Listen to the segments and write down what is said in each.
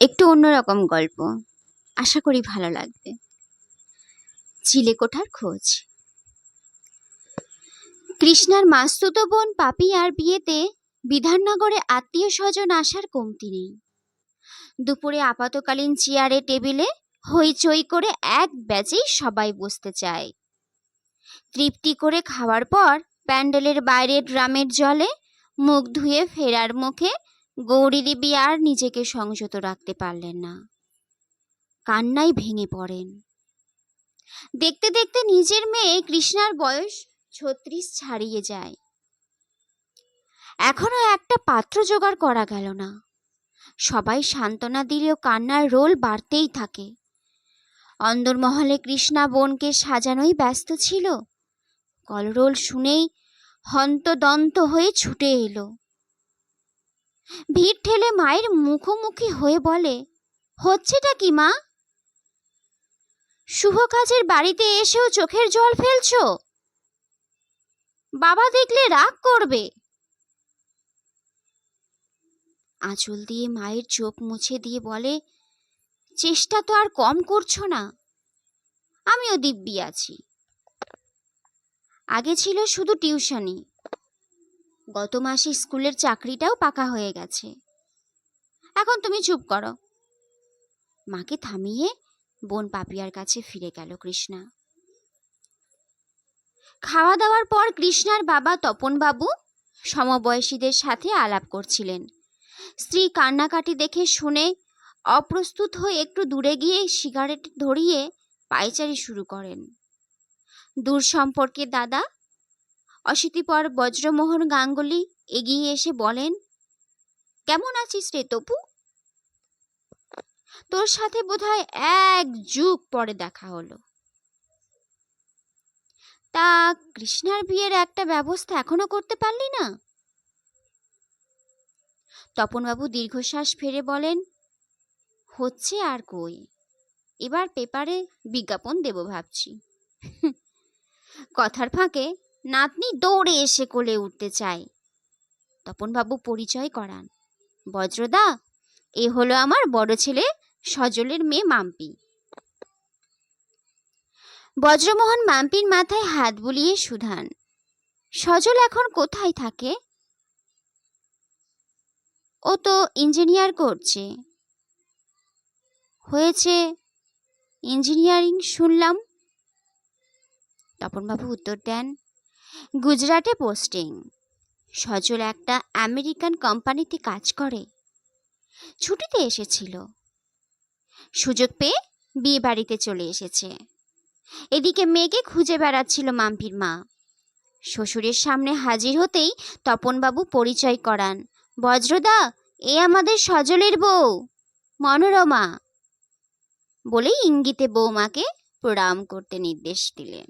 একটু অন্যরকম গল্প। আশা করি ভালো লাগবে। চিলেকোঠার খোঁজ। কৃষ্ণার মাস্তুতো বোন পাপিয়ার বিয়েতে বিধাননগরে আত্মীয় স্বজন আসার কমতি নেই। দুপুরে আপাতকালীন চেয়ারে টেবিলে হইচই করে এক ব্যাচেই সবাই বসতে চায়। তৃপ্তি করে খাওয়ার পর প্যান্ডেলের বাইরে ড্রামের জলে মুখ ধুয়ে ফেরার মুখে গৌরী দেবী আর নিজেকে সংযত রাখতে পারলেন না। কান্নায় ভেঙে পড়েন। দেখতে দেখতে নিজের মেয়ে কৃষ্ণার বয়স ছত্রিশ ছাড়িয়ে যায়। এখনও একটা পাত্র জোগাড় করা গেল না। সবাই সান্ত্বনা দিলেও কান্নার রোল বাড়তেই থাকে। অন্দরমহলে কৃষ্ণা বোনকে সাজানোই ব্যস্ত ছিল। কলরোল শুনেই হন্তদন্ত হয়ে ছুটে এলো। ভিড় ঠেলে মায়ের মুখোমুখি হয়ে বলে, হচ্ছেটা কি মা? শুভ কাজের বাড়িতে এসেও চোখের জল ফেলছো? বাবা দেখলে রাগ করবে। আঁচল দিয়ে মায়ের চোখ মুছে দিয়ে বলে, চেষ্টা তো আর কম করছ না। আমিও দিব্যি আছি। আগে ছিল শুধু টিউশনি গত মাসে স্কুলের চাকরিটাও পাকা হয়ে গেছে। এখন তুমি চুপ করো। মাকে থামিয়ে বোন পাপিয়ার কাছে ফিরে গেল কৃষ্ণা। খাওয়া দাওয়ার পর কৃষ্ণার বাবা তপনবাবু সমবয়সীদের সাথে আলাপ করছিলেন। স্ত্রী কান্নাকাটি দেখে শুনে অপ্রস্তুত হয়ে একটু দূরে গিয়ে সিগারেট ধরিয়ে পায়চারি শুরু করেন। দূর সম্পর্কে দাদা অশীতিপর বজ্রমোহন গাঙ্গুলি এগিয়ে এসে বলেন, কেমন আছিস রে তপু? তোর সাথে বোধহয় এক যুগ পরে দেখা হলো। তা কৃষ্ণার বিয়ের একটা ব্যবস্থা এখনও করতে পারলি না? তপনবাবু দীর্ঘশ্বাস ফেরে বলেন, হচ্ছে আর কই, এবার পেপারে বিজ্ঞাপন দেব ভাবছি। কথার ফাঁকে নাতনি দৌড়ে এসে কোলে উঠতে চায়। তপনবাবু পরিচয় করান। বজ্রদা, এ হলো আমার বড় ছেলে সজলের মেয়ে মাম্পি। বজ্রমোহন মাম্পির মাথায় হাত বুলিয়ে সুধান সজল এখন কোথায় থাকে? ও তো ইঞ্জিনিয়ার করছে। হয়েছে ইঞ্জিনিয়ারিং শুনলাম। তপনবাবু উত্তর দেন গুজরাটে পোস্টিং। সজল একটা আমেরিকান কোম্পানিতে কাজ করে। ছুটিতে এসেছিল। সুযোগ পেয়ে বিয়ে বাড়িতে চলে এসেছে। এদিকে মেয়েকে খুঁজে বেড়াচ্ছিল মাম্পির মা। শ্বশুরের সামনে হাজির হতেই তপনবাবু পরিচয় করান। বজ্রদা, এ আমাদের সজলের বউ, মনোরমা বলেই ইঙ্গিতে বৌমাকে প্রণাম করতে নির্দেশ দিলেন।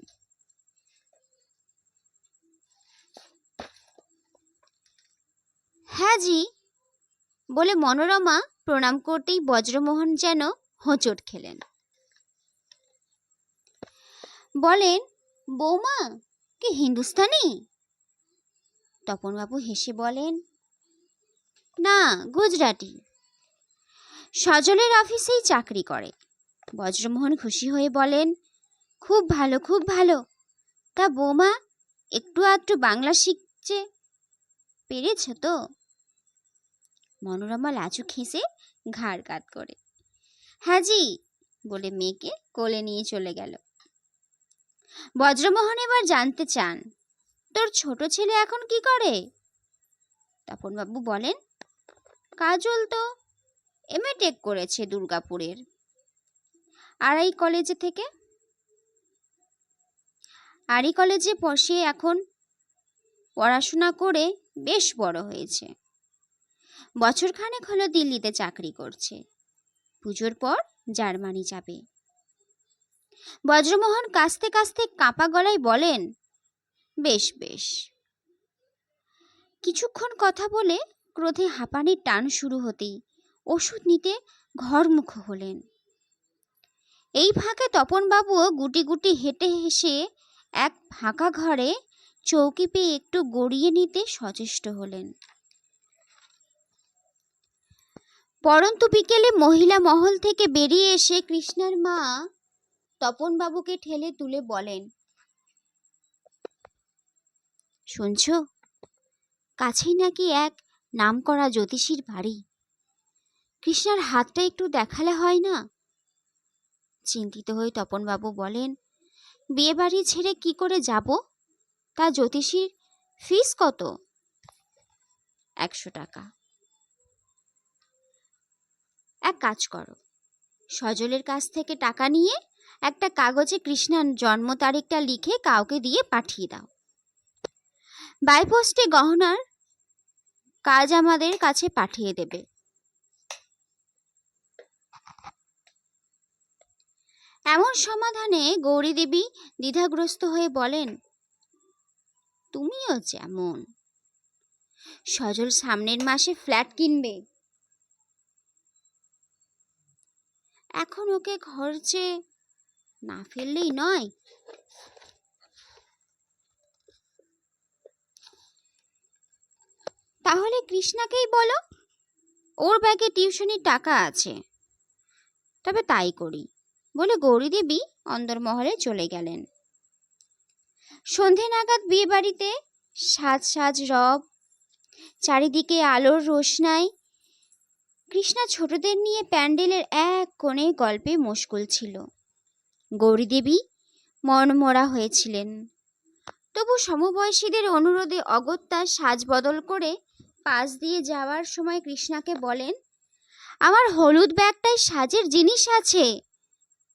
হ্যাঁ জি। বলে মনোরমা প্রণাম করতেই বজ্রমোহন যেন হোঁচট খেলেন। বলেন, বৌমা, কি হিন্দুস্তানি? তপনবাবু হেসে বলেন, না, গুজরাটি। সজলের অফিসেই চাকরি করে। বজ্রমোহন খুশি হয়ে বলেন, খুব ভালো খুব ভালো। তা বৌমা, একটু আধটু বাংলা শিখছে। পেরেছ তো? মনোরমা লাচু খেসে ঘাড় কাত করে। হ্যাঁ জি, বলে মেয়েকে কোলে নিয়ে চলে গেল। বজ্রমোহন এবার জানতে চান, তোর ছোট ছেলে এখন কি করে? তপনবাবু বলেন, কাজল তো এমএ টেক করেছে দুর্গাপুরের। আড়াই কলেজে থেকে? আড়ি কলেজে বসে এখন পড়াশোনা করে বেশ বড় হয়েছে। বছরখানেক হলো দিল্লিতে চাকরি করছে। পুজোর পর জার্মানি যাবে। বজ্রমোহন কাস্তে কাস্তে কাঁপা গলায় বলেন, বেশ বেশ। কিছুক্ষণ কথা বলে ক্রোধে হাঁপানির টান শুরু হতেই ওষুধ নিতে ঘরমুখ হলেন। এই ফাঁকে তপনবাবুও গুটি গুটি হেঁটে হেসে এক ফাঁকা ঘরে চৌকি পেয়ে একটু গড়িয়ে নিতে সচেষ্ট হলেন। পরন্তু বিকেলে মহিলা মহল থেকে বেরিয়ে এসে কৃষ্ণার মা তপনবাবুকে ঠেলে তুলে বলেন, শুনছ, কাছেই নাকি এক নামকরা জ্যোতিষীর বাড়ি। কৃষ্ণার হাতটা একটু দেখালে হয় না? চিন্তিত হয়ে তপনবাবু বলেন বিয়ে বাড়ি ছেড়ে কি করে যাব? তা জ্যোতিষীর ফিস কত? একশো টাকা। এক কাজ করো। সজলের কাছ থেকে টাকা নিয়ে একটা কাগজে কৃষ্ণার জন্ম তারিখটা লিখে কাউকে দিয়ে পাঠিয়ে দাও। বাইপোস্টে গহনার কাজ আমাদের কাছে পাঠিয়ে দেবে। এমন সমাধানে গৌরী দেবী দ্বিধাগ্রস্ত হয়ে বলেন, তুমিও যেমন। সজল সামনের মাসে ফ্ল্যাট কিনবে। এখন ওকে খরচে না ফেললেই নয়। তাহলে কৃষ্ণাকেই বলো, ওর ব্যাগে টিউশনির টাকা আছে। তবে তাই করি, বলে গৌরী দেবী অন্দরমহলে চলে গেলেন। সন্ধে নাগাদ বিয়ে বাড়িতে সাজ সাজ রব, চারিদিকে আলোর রোশনাই কৃষ্ণা ছোটদের নিয়ে প্যান্ডেলের এক কোণে গল্পে মশগুল ছিল। গৌরী দেবী মনমরা হয়েছিলেন। তবু সমবয়সীদের অনুরোধে অগত্যা সাজ বদল করে পাশ দিয়ে যাওয়ার সময় কৃষ্ণাকে বলেন, আমার হলুদ ব্যাগটায় সাজের জিনিস আছে,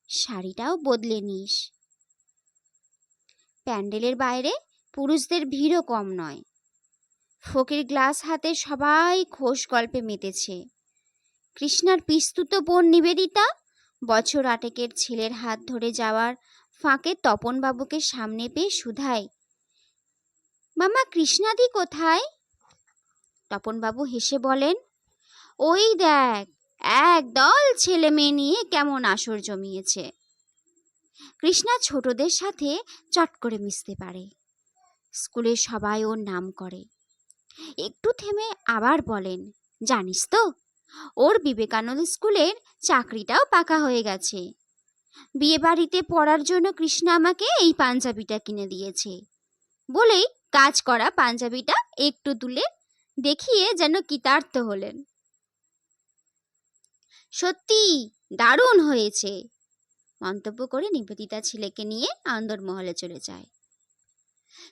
শাড়িটাও বদলে নিস। প্যান্ডেলের বাইরে পুরুষদের ভিড়ও কম নয়। ফকির গ্লাস হাতে সবাই খোশ গল্পে মেতেছে। কৃষ্ণার পিস্তুত বোন নিবেদিতা? বছর আটেকের ছেলের হাত ধরে যাওয়ার ফাঁকে তপনবাবুকে সামনে পেয়ে শুধায় মামা, কৃষ্ণাদি কোথায়? তপনবাবু হেসে বলেন, ওই দেখ, এক দল ছেলে মেয়ে নিয়ে কেমন আসর জমিয়েছে। কৃষ্ণা ছোটদের সাথে চট করে মিশতে পারে। স্কুলে সবাই ওর নাম করে। একটু থেমে আবার বলেন, জানিস তো ওর বিবেকানন্দ স্কুলের চাকরিটাও পাকা হয়ে গেছে। বিয়ে বাড়িতে পড়ার জন্য কৃষ্ণা আমাকে এই পাঞ্জাবিটা কিনে দিয়েছে। বলেই কাজ করা পাঞ্জাবিটা একটু তুলে দেখিয়ে যেন কৃতার্থ হলেন। সত্যি, দারুণ হয়েছে। মন্তব্য করে নিবেদিতা ছেলেকে নিয়ে আন্দরমহলে চলে যায়।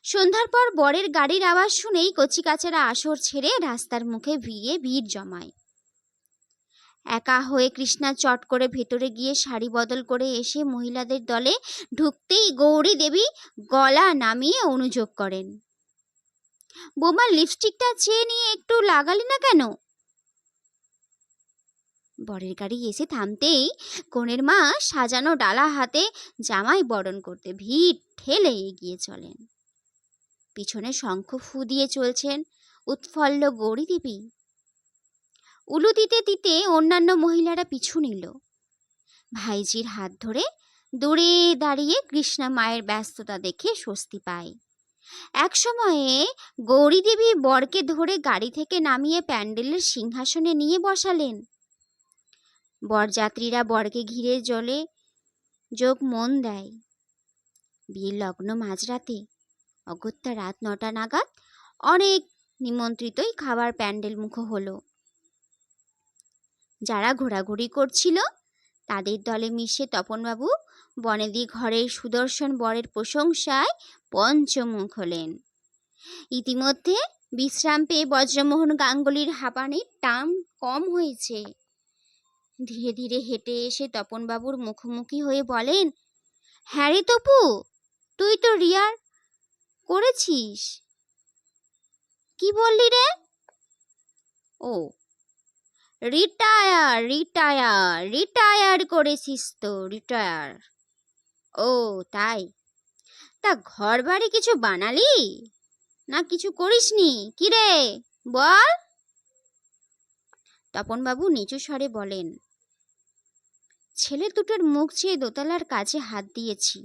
সন্ধ্যার পর বরের গাড়ির আওয়াজ শুনেই কচিকাচেরা আসর ছেড়ে রাস্তার মুখে ভিড়ে ভিড় জমায়। একা হয়ে কৃষ্ণা চট করে ভেতরে গিয়ে শাড়ি বদল করে এসে মহিলাদের দলে ঢুকতেই গৌরী দেবী গলা নামিয়ে অনুযোগ করেন। বোমা লিপস্টিকটা চেয়ে নিয়ে একটু লাগালি না কেন? বরের গাড়ি এসে থামতেই কনের মা সাজানো ডালা হাতে জামাই বরণ করতে ভিড় ঠেলে এগিয়ে চলেন। পিছনে শঙ্খ ফু দিয়ে চলছেন উৎফল্ল গৌরী দেবী। উলু দিতে দিতে অন্যান্য মহিলারা পিছু নিল। ভাইজির হাত ধরে দূরে দাঁড়িয়ে কৃষ্ণা মায়ের ব্যস্ততা দেখে স্বস্তি পায়। এক সময়ে গৌরী দেবী বরকে ধরে গাড়ি থেকে নামিয়ে প্যান্ডেলের সিংহাসনে নিয়ে বসালেন। বরযাত্রীরা বরকে ঘিরে জলে যোগ মন দেয়। বিয়ের লগ্ন মাঝরাতে, অগত্যা রাত নটা নাগাদ অনেক নিমন্ত্রিতই খাবার প্যান্ডেল মুখ হলো। যারা ঘোরাঘুরি করছিল, তাদের দলে মিশে তপনবাবু বনেদি ঘরের সুদর্শন বরের প্রশংসায় পঞ্চমুখ হলেন। ইতিমধ্যে বিশ্রাম পেয়ে বজ্রমোহন গাঙ্গুলির হাঁপানির টান কম হয়েছে। ধীরে ধীরে হেঁটে এসে তপনবাবুর মুখোমুখি হয়ে বলেন হ্যাঁ রে তপু, তুই তো রিয়ার, করেছিস? কি বললি রে? ও রিটায়ার রিটায়ার রিটায়ার করেছিস তো রিটায়ার ও, তাই? তা ঘর বাড়ি কিছু বানালি? না কিছু করিসনি? কি রে বল। তপনবাবু নিচু স্বরে বলেন, ছেলে দুটোর মুখ চেয়ে দোতলার কাজে হাত দিয়েছি।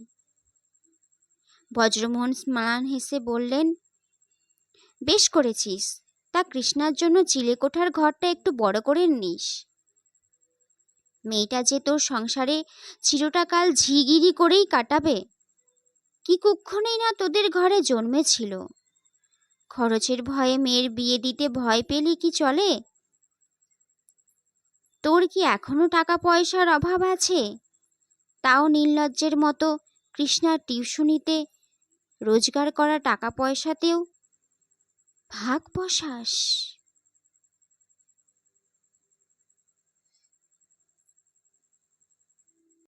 বজ্রমোহন স্মান হেসে বললেন, বেশ করেছিস। তা কৃষ্ণার জন্য চিলেকোঠার ঘরটা একটু বড় করে নিস। মেয়েটা যে তোর সংসারে চিরটাকাল ঝিগিরি করেই কাটাবে, কি কুক্ষণেই না তোদের ঘরে জন্মেছিল? খরচের ভয়ে মেয়ের বিয়ে দিতে ভয় পেলে কি চলে? তোর কি এখনও টাকা পয়সার অভাব আছে? তাও নির্লজ্জের মতো কৃষ্ণার টিউশনিতে রোজগার করা টাকা পয়সাতেও ভাগ বসাস